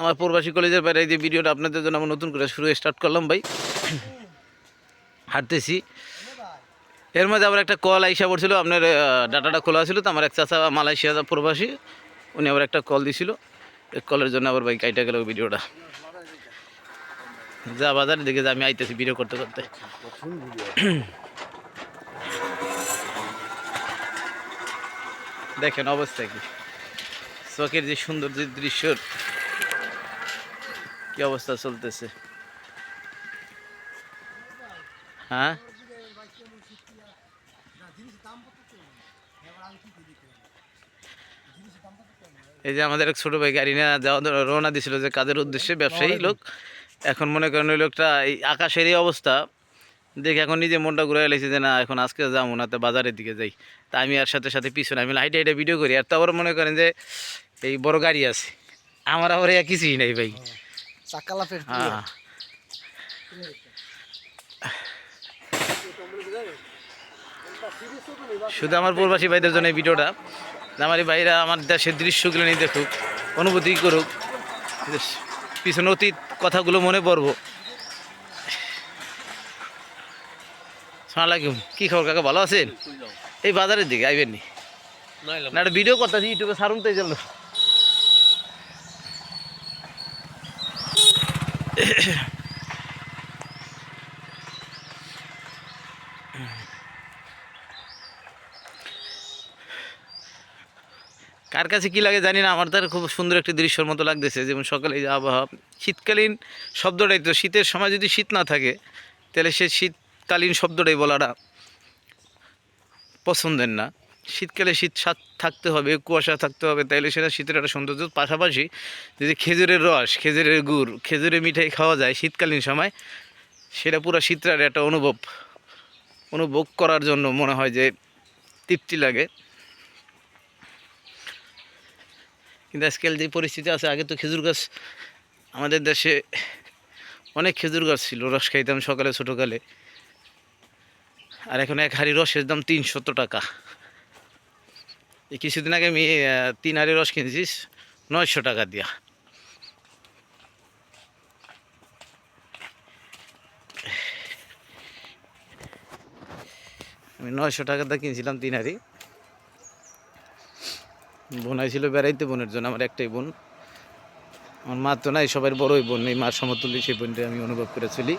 আমার প্রবাসী কলেজের বাইরে যে ভিডিওটা আপনাদের জন্য আমরা নতুন করে শুরু স্টার্ট করলাম ভাই। হাঁটতেছি। এর মধ্যে আবার একটা কল আইসা পড়ছিল, আপনার ডাটাটা খোলা ছিল তো, আমার এক চাচা মালয়েশিয়া প্রবাসী, উনি আবার একটা কল দিছিল। এই কলের জন্য আবার ভাই কাইটা গেল ভিডিওটা। যা বাজারের যা, আমি আইতেছি ভিডিও করতে করতে। দেখেন অবস্থা কি। চোখের যে সুন্দর যে দৃশ্যর কি অবস্থা চলতেছে? হ্যাঁ? এই যে আমাদের এক ছোট ভাই গাড়ি নিয়ে যাওয়া, রওনা দিছিল যে কাজের উদ্দেশ্যে ব্যবসায়ী লোক। এখন মনে করেন ওই লোকটা এই আকাশের এই অবস্থা। দেখে এখন নিজে মনটা ঘুরে এলাইছে যে, না, এখন আজকে যাব না, তো বাজারের দিকে যাই। তা আমি আর সাথে সাথে পিছনে, আমি হাইটে হাইটে ভিডিও করি। আর তো আবার মনে করেন যে এই বড় গাড়ি আছে। আমার আবার কিছুই নাই ভাই। হ্যাঁ। শুধু আমার প্রবাসী ভাইদের জন্য এই ভিডিওটা। আমার এই ভাইরা আমার দেশের দৃশ্যগুলো নিয়ে দেখুক অনুভূতি করুক। পিছনে অতীত কথাগুলো মনে পড়ব। সালামালাইকুম। কি খবর কাকা ভালো আছেন? এই বাজারের দিকে আইবেন নি? না একটা ভিডিও করতেছি ইউটিউবে সারুন তো চলো কার কাছে কী লাগে জানি না, আমার তার খুব সুন্দর একটি দৃশ্যর মতো লাগতেছে। যেমন সকালে যে আবহাওয়া, শীতকালীন শব্দটাই তো, শীতের সময় যদি শীত না থাকে, তাহলে সে শীতকালীন শব্দটাই বলাটা পছন্দের না। শীতকালে শীত সাত- থাকতে হবে, কুয়াশা থাকতে হবে, তাইলে সেটা শীতের একটা সৌন্দর্য। পাশাপাশি যদি খেজুরের রস, খেজুরের গুড়, খেজুরের মিঠাই খাওয়া যায় শীতকালীন সময়, সেটা পুরো শীতের একটা অনুভব অনুভব করার জন্য মনে হয় যে তৃপ্তি লাগে। কিন্তু আজকাল যে পরিস্থিতি আছে, আগে তো খেজুর গাছ আমাদের দেশে অনেক খেজুর গাছ ছিল, রস খাইতাম সকালে, ছোটোকালে। আর এখন এক হাড়ি রসের দাম তিনশত টাকা। এই কিছুদিন আগে আমি তিন হাড়ি রস কিনেছি নয়শো টাকা দিয়া। আমি নয়শো টাকা দিয়ে কিনছিলাম তিন হাড়ি বোন আইছিল বেড়াইতে, বোনের জন্য আমার একটাই বোন। আমার মা তো নাই সবার বড়ই বোন, এই মার সমতুল্য সেই বোনটা আমি অনুভব করে চলি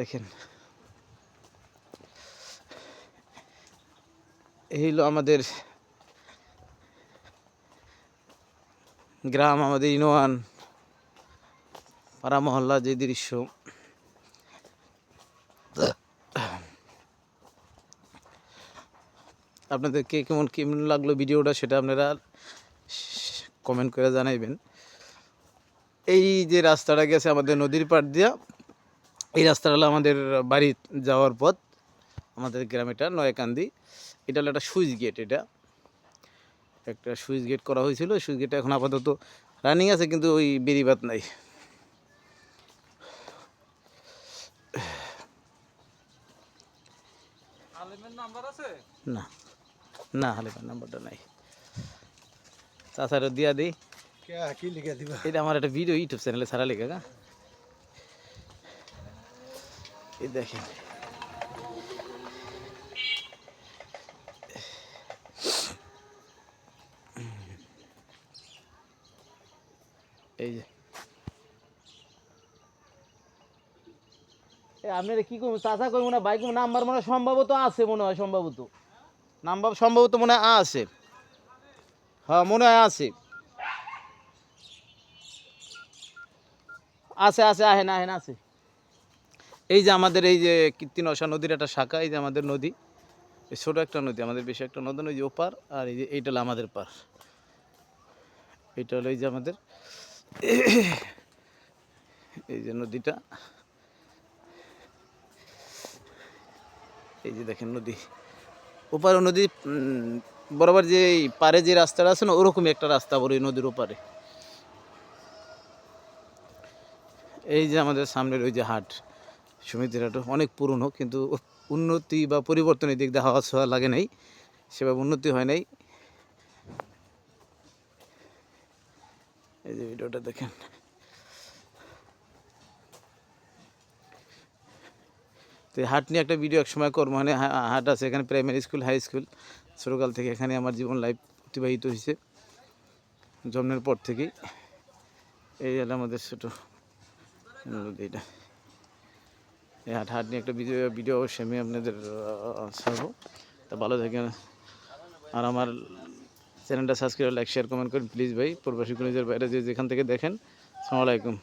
দেখেন। এই হলো আমাদের গ্রাম, আমাদের ইনোয়ান পাড়া মহল্লা যে দৃশ্য। আপনাদের কে কেমন কেমন লাগল ভিডিওটা সেটা আপনারা কমেন্ট করে জানাইবেন। এই যে রাস্তাটা গেছে আমাদের নদীর পাড় দিয়া এই রাস্তাটা হলো আমাদের বাড়ি যাওয়ার পথ আমাদের গ্রামেটা নয়কান্দি। এটা হলো একটা সুইচ গেট এটা। একটা সুইচ গেট করা হয়েছিল সুইচ গেটটা এখন আপাতত রানিং আছে কিন্তু ওই বেরিবাত নাই। না না হালিমার নাম্বারটা নাই। দিয়া দিই। কি লিখে দিবা? এটা আমার একটা ভিডিও ইউটিউব চ্যানেলে সারা লেখা গা। এই দেখেন। এই যে। আপনারা কি করব চাচা করব না বাইক নাম্বার মনে হয় সম্ভবত আছে মনে হয় সম্ভবত। নাম্বার সম্ভবত মনে হয় আছে। হ্যাঁ মনে হয় আছে। আছে আছে আহেন আহেন আছে। এই যে আমাদের এই যে কীর্তিনশা নদীর একটা শাখা, এই যে আমাদের নদী, এই ছোটো একটা নদী, আমাদের বেশি একটা নদী নদী ওপার আর এই যে এইটা হলো আমাদের পার। এইটা হলো এই যে আমাদের, এই যে নদীটা। এই যে দেখেন নদী ওপার নদী বরাবর যে এই পারে যে রাস্তাটা আছে না, ওরকমই একটা রাস্তা বড় নদীর ওপারে। এই যে আমাদের সামনের ওই যে হাট সমিতির হাট অনেক পুরনো, কিন্তু উন্নতি বা পরিবর্তনের দিক দিয়ে হাওয়া ছোঁয়া লাগে নাই, সেভাবে উন্নতি হয় নাই। এই যে ভিডিওটা দেখেন। তো হাট নিয়ে একটা ভিডিও এক সময় করব মানে হাট আছে এখানে প্রাইমারি স্কুল, হাই স্কুল। ছোটোকাল থেকে এখানে আমার জীবন লাইফ অতিবাহিত হয়েছে, জন্মের পর থেকেই। এই আমাদের ছোটো এটা এই হাট নিয়ে একটা ভিডিও ভিডিও অবশ্যই আমি আপনাদের ছাড়বো। তা ভালো থাকেন। আর আমার চ্যানেলটা সাবস্ক্রাইব লাইক শেয়ার কমেন্ট করুন প্লিজ ভাই। প্রবাসী কলেজের বাইরে যে যেখান থেকে দেখেন, সালামালাইকুম।